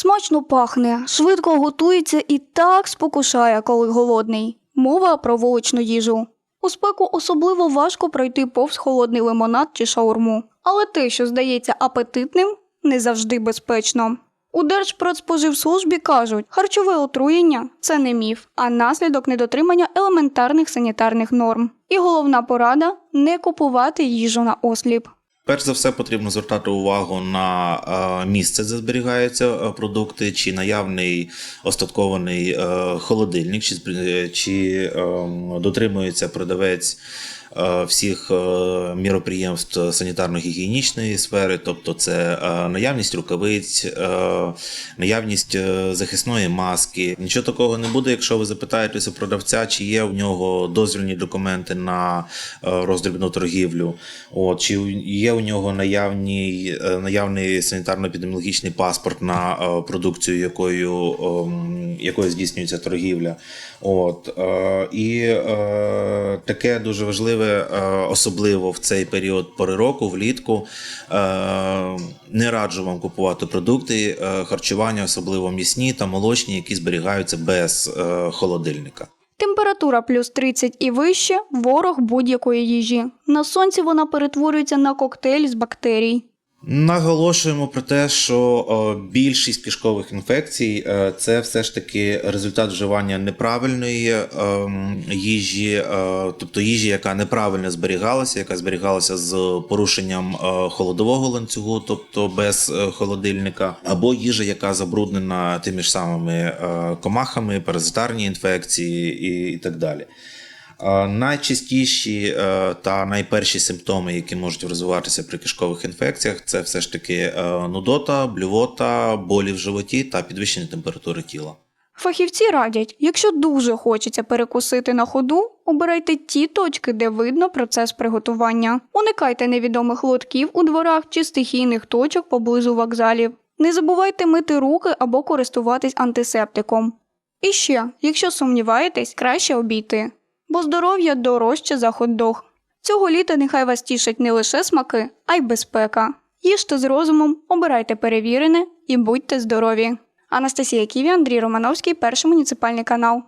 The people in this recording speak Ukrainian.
Смачно пахне, швидко готується і так спокушає, коли голодний. Мова про вуличну їжу. У спеку особливо важко пройти повз холодний лимонад чи шаурму. Але те, що здається апетитним, не завжди безпечно. У Держпродспоживслужбі кажуть, харчове отруєння це не міф, а наслідок недотримання елементарних санітарних норм. І головна порада не купувати їжу на осліп. Перш за все потрібно звертати увагу на е, місце, де зберігаються е, продукти, чи наявний остаткований е, холодильник, чи, чи е, дотримується продавець всіх е, міроприємств санітарно-гігієнічної сфери, тобто це е, наявність рукавиць, е, наявність е, захисної маски. Нічого такого не буде, якщо ви запитаєтеся продавця, чи є в нього дозвільні документи на е, роздрібну торгівлю, от, чи є у нього наявний, е, наявний санітарно-епідеміологічний паспорт на е, продукцію, якою, ем, якою здійснюється торгівля. От, е, і е, таке дуже важливе, е, особливо в цей період пори року, влітку. Не раджу вам купувати продукти харчування, особливо м'ясні та молочні, які зберігаються без холодильника. Температура плюс 30 і вище ворог будь-якої їжі. На сонці вона перетворюється на коктейль з бактерій. Наголошуємо про те, що е, більшість кишкових інфекцій е, це все ж таки результат вживання неправильної ем, їжі, е, тобто їжі, яка неправильно зберігалася, яка зберігалася з порушенням е, холодового ланцюгу, тобто без е, холодильника, або їжа, яка забруднена тими ж самими е, комахами, паразитарні інфекції і так далі. Найчастіші е, та найперші симптоми, які можуть розвиватися при кишкових інфекціях, це все ж таки е, нудота, блювота, болі в животі та підвищення температури тіла. Фахівці радять, якщо дуже хочеться перекусити на ходу, обирайте ті точки, де видно процес приготування. Уникайте невідомих лотків у дворах чи стихійних точок поблизу вокзалів. Не забувайте мити руки або користуватись антисептиком. І ще, якщо сумніваєтесь, краще обійти, бо здоров'я дорожче за хот-дог. Цього літа нехай вас тішать не лише смаки, а й безпека. Їжте з розумом, обирайте перевірене і будьте здорові. Анастасія Ківі, Андрій Романовський, перший муніципальний канал.